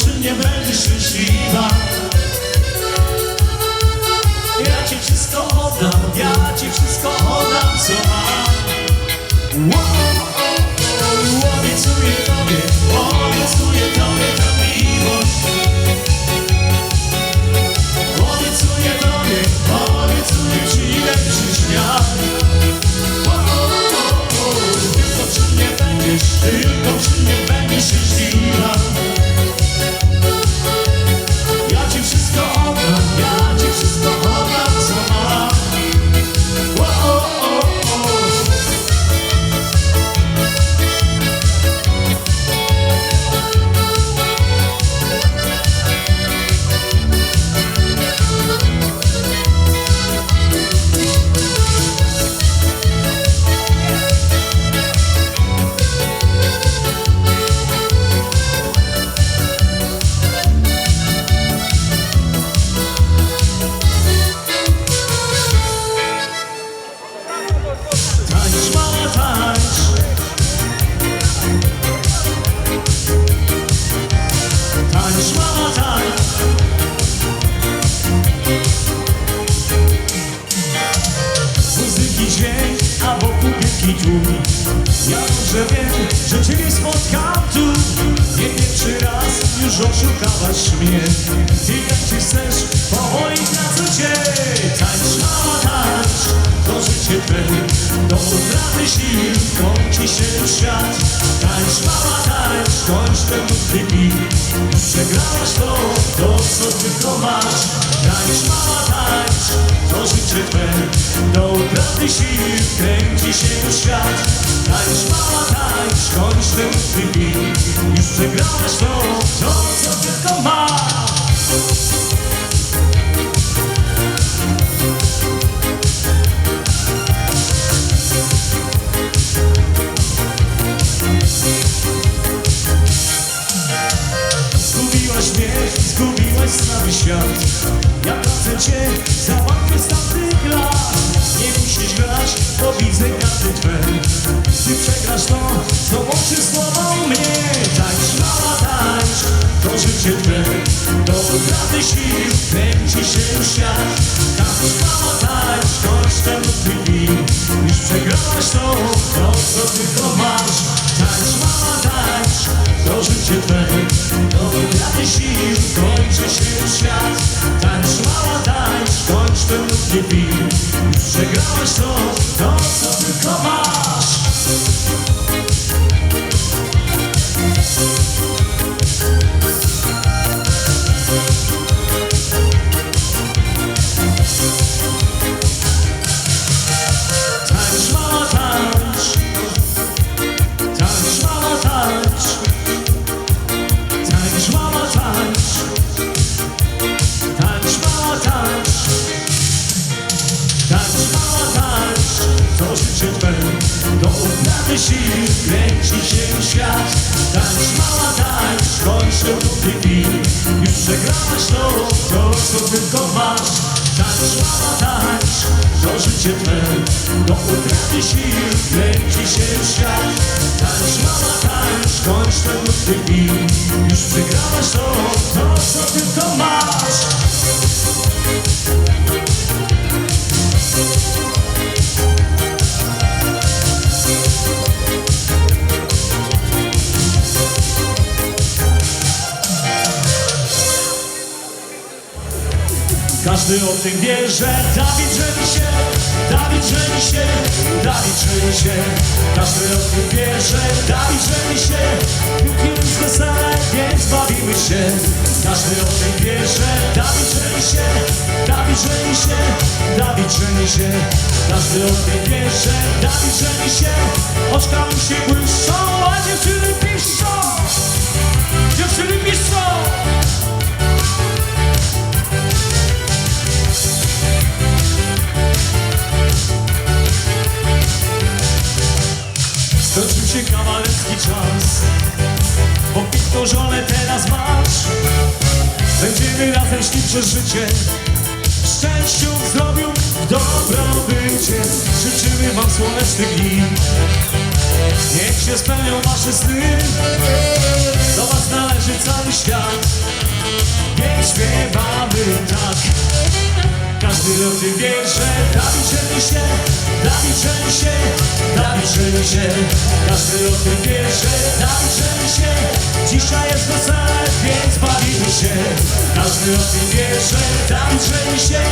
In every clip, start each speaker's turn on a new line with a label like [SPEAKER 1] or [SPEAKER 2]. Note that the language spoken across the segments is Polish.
[SPEAKER 1] przy mnie będziesz szczęśliwa. Ja ci wszystko oddam, ja ci wszystko oddam, co mam. Wow, bien się świat. Tańcz, mała, tańcz, kończ ten nudny Przegrałaś to, to co tylko masz. Tańcz, mała, tańcz, to życie Twe. Do utraty sił kręci się świat. Tańcz, mała, tańcz, kończ ten nudny Już przegrałaś to, to co tylko masz to, co łączy z głową mnie Tańcz, mała tańcz, to życie twe Do utraty sił kręci się świat. Tańcz, mała tańcz, kończ ten nudny Już przegrałaś to, to co tylko masz. Tańcz, mała tańcz, to życie twe Do utraty sił kończy się świat. Tańcz, Tańcz To życie Twe Do utraty sił kręci się świat. Tańcz, mała tańcz Kończ ten nudny film Już przegrałaś to To co tylko masz Każdy o tym wie, że Dawid żeni się, Dawid żeni się, Dawid żeni się. Każdy o tym wie, że Dawid żeni się. Jutro jest wesele, więc bawimy się. Każdy o tym wie, że Dawid żeni się, Dawid żeni się, Dawid żeni się. Każdy o tym wie, że Dawid żeni się. Oczka mu się błyszczą, a dziewczyny piszczą. Dziewczyny piszczą. Skończył się kawalerski czas. Bo piękną żonę teraz masz. Będziemy razem szli przez życie. Szczęściu, w zdrowiu, w dobrobycie Życzymy wam słonecznych dni Niech się spełnią wasze sny. Do was należy cały świat. Więc śpiewamy. tak każdy o tym wie, że Dawid żeni się, Dawid żeni się, Dawid żeni się. Każdy o tym wie, że Dawid żeni się Dzisiaj jest wesele, więc bawimy się. Każdy o tym wie, że Dawid żeni się,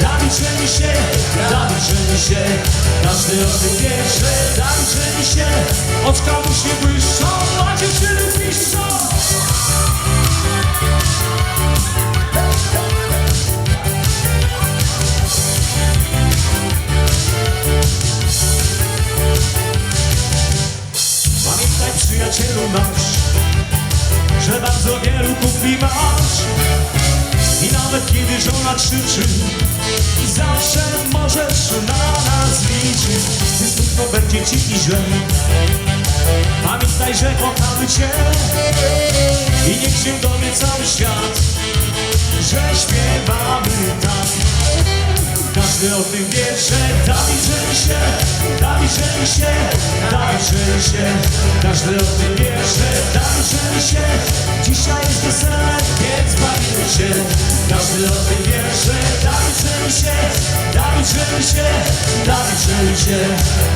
[SPEAKER 1] Dawid żeni się, Dawid żeni się. Każdy o tym wie, że Dawid żeni się. Oczka mu się błyszczą, a dziewczyny piszczą kumpli masz. I nawet kiedy żona krzyczy Zawsze możesz na nas liczyć. Gdy smutno będzie ci i źle. Pamiętaj, że kochamy Cię. I niech się dowie cały świat Że śpiewamy tak każdy o tym wie, że Dawid żeni się, Dawid żeni się, Dawid żeni się. Każdy o tym wie, że Dawid żeni się. Dzisiaj jest wesele, więc bawimy się. Każdy o tym wie, że Dawid żeni się, Dawid żeni się, Dawid żeni się.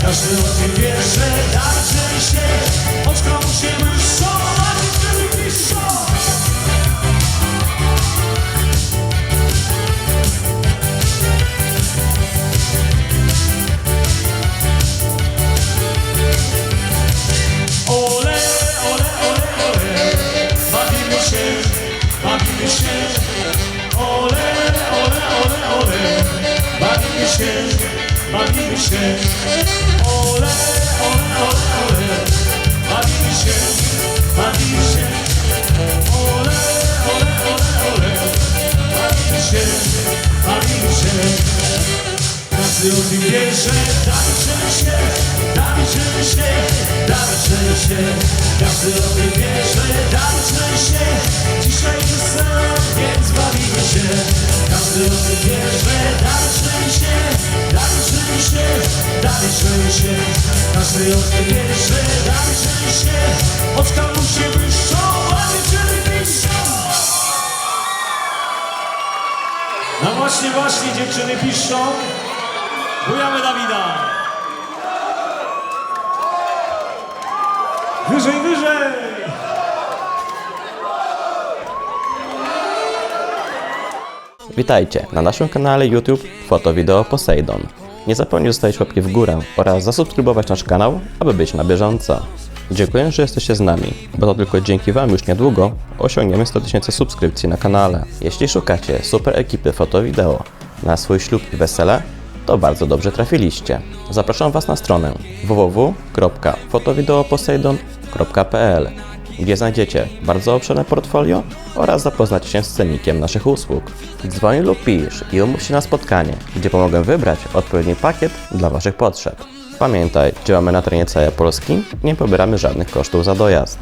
[SPEAKER 1] Każdy o tym wie, że Dawid żeni się. Oczka mu się błyszczą, a dziewczyny piszczą Ole, się. Ole, ole, ole, ole, bawimy się, bawimy się. Ole, ole, ole, ole, bawimy się, bawimy się. Każdy o tym wie, że żeni się, żeni się, żeni się. Każdy o tym wie, że żeni się. Dzisiaj wesele, więc bawimy się. Dziewczyny piszczą. No właśnie, właśnie dziewczyny piszczą. Bujamy Dawida! Wyżej, wyżej!
[SPEAKER 2] Witajcie na naszym kanale YouTube Foto Wideo Poseidon. Nie zapomnij zostawić łapki w górę oraz zasubskrybować nasz kanał, aby być na bieżąco. Dziękuję, że jesteście z nami, bo to tylko dzięki Wam już niedługo osiągniemy 100 tysięcy subskrypcji na kanale. Jeśli szukacie super ekipy foto wideo na swój ślub i wesele, to bardzo dobrze trafiliście. Zapraszam Was na stronę www.fotowideoposeidon.pl gdzie znajdziecie bardzo obszerne portfolio oraz zapoznacie się z cennikiem naszych usług. Dzwoń lub pisz i umów się na spotkanie, gdzie pomogę wybrać odpowiedni pakiet dla Waszych potrzeb. Pamiętaj, działamy na terenie całej Polski i nie pobieramy żadnych kosztów za dojazd.